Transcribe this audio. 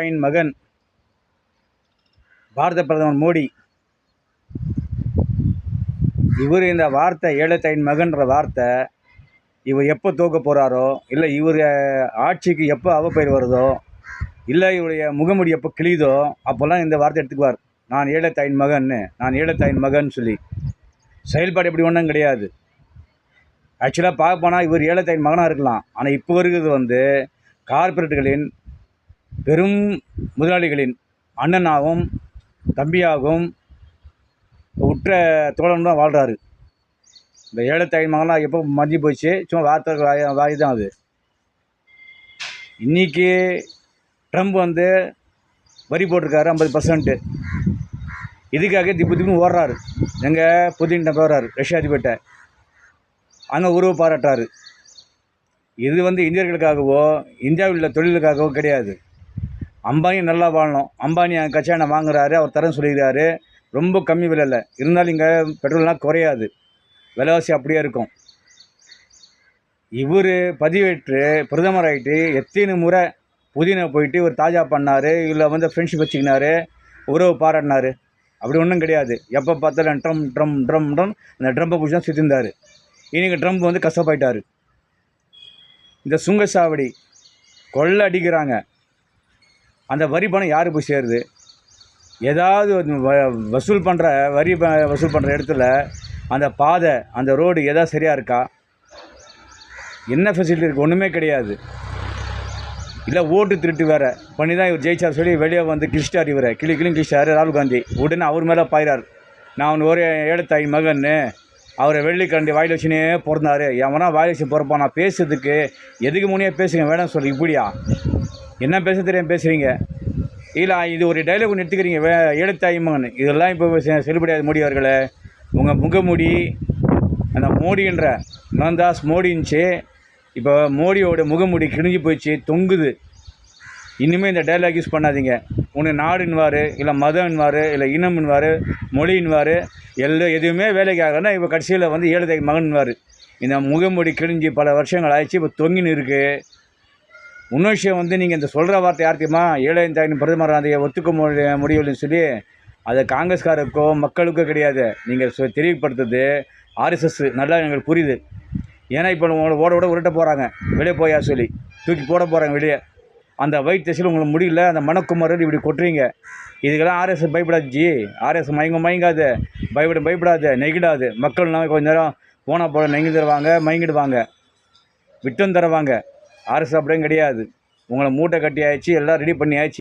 தாயின் மகன் பாரத பிரதமர் மோடி. இவர் இந்த வார்த்தை ஏழத்தாயின் மகன்ற வார்த்தை இவர் எப்போ தூக்க போகிறாரோ இல்லை இவர் ஆட்சிக்கு எப்போ அவப்பெயர் வருதோ இல்லை இவருடைய முகமுடி எப்போ கிழியுதோ அப்போல்லாம் இந்த வார்த்தை எடுத்துக்குவார். நான் ஏழத்தாயின் மகன்னு நான் ஏழத்தாயின் மகன் சொல்லி. செயல்பாடு எப்படி ஒன்றும் கிடையாது. ஆக்சுவலாக பார்க்க போனால் இவர் ஏழத்தாயின் மகனாக இருக்கலாம். ஆனால் இப்போ இருக்கிறது வந்து கார்ப்பரேட்டுகளின் பெரும் முதலாளிகளின் அண்ணனாகவும் தம்பியாகவும் உற்ற தோழன் தான் வாழ்கிறாரு இந்த ஏழத்தாயின் மகனாக எப்போ மறைஞ்சு போச்சு? சும்மா வார்த்தை வாய் வாய் தான் அது. இன்றைக்கி ட்ரம்ப் வந்து வரி போட்டிருக்காரு ஐம்பது பர்சன்ட்டு இதுக்காக திப்பு திப்பு ஓடுறாரு. எங்கள் புதின்ட்ட போகிறாரு ரஷ்யா அதிபர்கிட்ட. அங்கே உருவ பாராட்டுறாரு. இது வந்து இந்தியர்களுக்காகவோ இந்தியாவில் உள்ள தொழிலுக்காகவோ கிடையாது. அம்பானி நல்லா வாழணும். அம்பானி கச்சானை வாங்குறாரு அவர் தரம் சொல்லிக்கிறாரு. ரொம்ப கம்மி விலையில். இருந்தாலும் இங்கே பெட்ரோல்லாம் குறையாது. விலைவாசி அப்படியே இருக்கும். இவர் பதிவேற்று பிரதமர் ஆகிட்டு எத்தனை முறை புதினா போயிட்டு ஒரு தாஜா பண்ணார் இல்லை வந்து ஃப்ரெண்ட்ஷிப் வச்சுக்கினாரு உறவு பாராட்டினாரு. அப்படி ஒன்றும் கிடையாது. எப்போ பார்த்தாலும் ட்ரம் ட்ரம் ட்ரம் ட்ரம் அந்த ட்ரம்பை பிடிச்சி தான் சுற்றிருந்தார் இன்றைக்கி ட்ரம்ப் வந்து கஷ்டப்பட்டார் இந்த சுங்கச்சாவடி கொள்ளை அடிக்கிறாங்க. அந்த வரி பணம் யாருக்கு போய் சேருது? ஏதாவது வ- வசூல் பண்ணுற வரி வசூல் பண்ணுற இடத்துல அந்த பாதை அந்த ரோடு எதாவது சரியாக இருக்கா? என்ன ஃபெசிலிட்டி இருக்குது ஒன்றுமே கிடையாது. இல்லை ஓட்டு திருட்டு வேறு. பண்ணி தான் இவர் ஜெயிச்சார் சொல்லி வெளியே வந்து கிழிச்சிட்டார் இவரை. கிளி கிளி கிழிச்சிட்டாரு ராகுல் காந்தி. உடனே அவர் மேலே பாயிறார். நான் அவன் ஒரு ஏழத்தாய் மகன்னு அவரை வெள்ளிக்கண்டி வாயில் வச்சுனே பிறந்தாரு. எவனா வாயில் வச்சு பிறப்பான்? நான் பேசுறதுக்கு எதுக்கு முன்னே பேசுங்க? வேணாம் சொல்லி. இப்படியா? என்ன பேச தெரியாமல் பேசுகிறீங்க இல்லை இது ஒரு டைலாக் ஒன்று எடுத்துக்கிறீங்க வே ஏழத்தாய் மகன் இதெல்லாம் இப்போ செல்லுபடியாது மோடி அவர்களே உங்கள் முகமூடி அந்த மோடின்ற மோகன்தாஸ் மோடின்ச்சு இப்போ மோடியோட முகமூடி கிழிஞ்சு போயிடுச்சு தொங்குது. இனிமேல் இந்த டைலாக் யூஸ் பண்ணாதீங்க. ஒன்று நாடுன்வார் இல்லை மதம்ன்வார் இல்லை இனம்ன்வார் மொழின்வார் எல்லாம் எதுவுமே வேலைக்கு ஆகலைன்னா இப்போ கடைசியில் வந்து ஏழு மகன்வார் இந்த முகமூடி கிழிஞ்சு பல வருஷங்கள் ஆயிடுச்சு இப்போ தொங்கின்னு இருக்குது இன்னொரு விஷயம் வந்து நீங்கள் இந்த சொல்கிற வார்த்தை யார்த்தையுமா ஏழை தாயின் பிரதமர் அதை ஒத்துக்க முடி முடியவில்லைன்னு சொல்லி அது காங்கிரஸ்காருக்கோ மக்களுக்கோ கிடையாது. நீங்கள் சொ ஆர்எஸ்எஸ் நல்லா எங்களுக்கு புரியுது. ஏன்னா இப்போ உங்களை ஓட ஓட உருட்ட போகிறாங்க வெளியே போயா சொல்லி. தூக்கி போட போகிறாங்க வெளியே. அந்த வயிற்று தசையில் உங்களுக்கு முடியல அந்த மனக்குமரர் இப்படி கொட்டுறீங்க. இதுக்கெல்லாம் ஆர்எஸ் பயப்படாதுஜி ஆர்எஸ் மயங்க மயங்காது. பயப்பட பயப்படாது. நெகிடாது மக்கள்லாம் கொஞ்சம் நேரம் போனால் போட நெங்கி தருவாங்க மயங்கிடுவாங்க. விட்டம் தருவாங்க. ஆர்எஸ் அப்படியும் கிடையாது. உங்களை மூட்டை கட்டி ஆயிடுச்சு எல்லாம் ரெடி பண்ணி ஆயிடுச்சு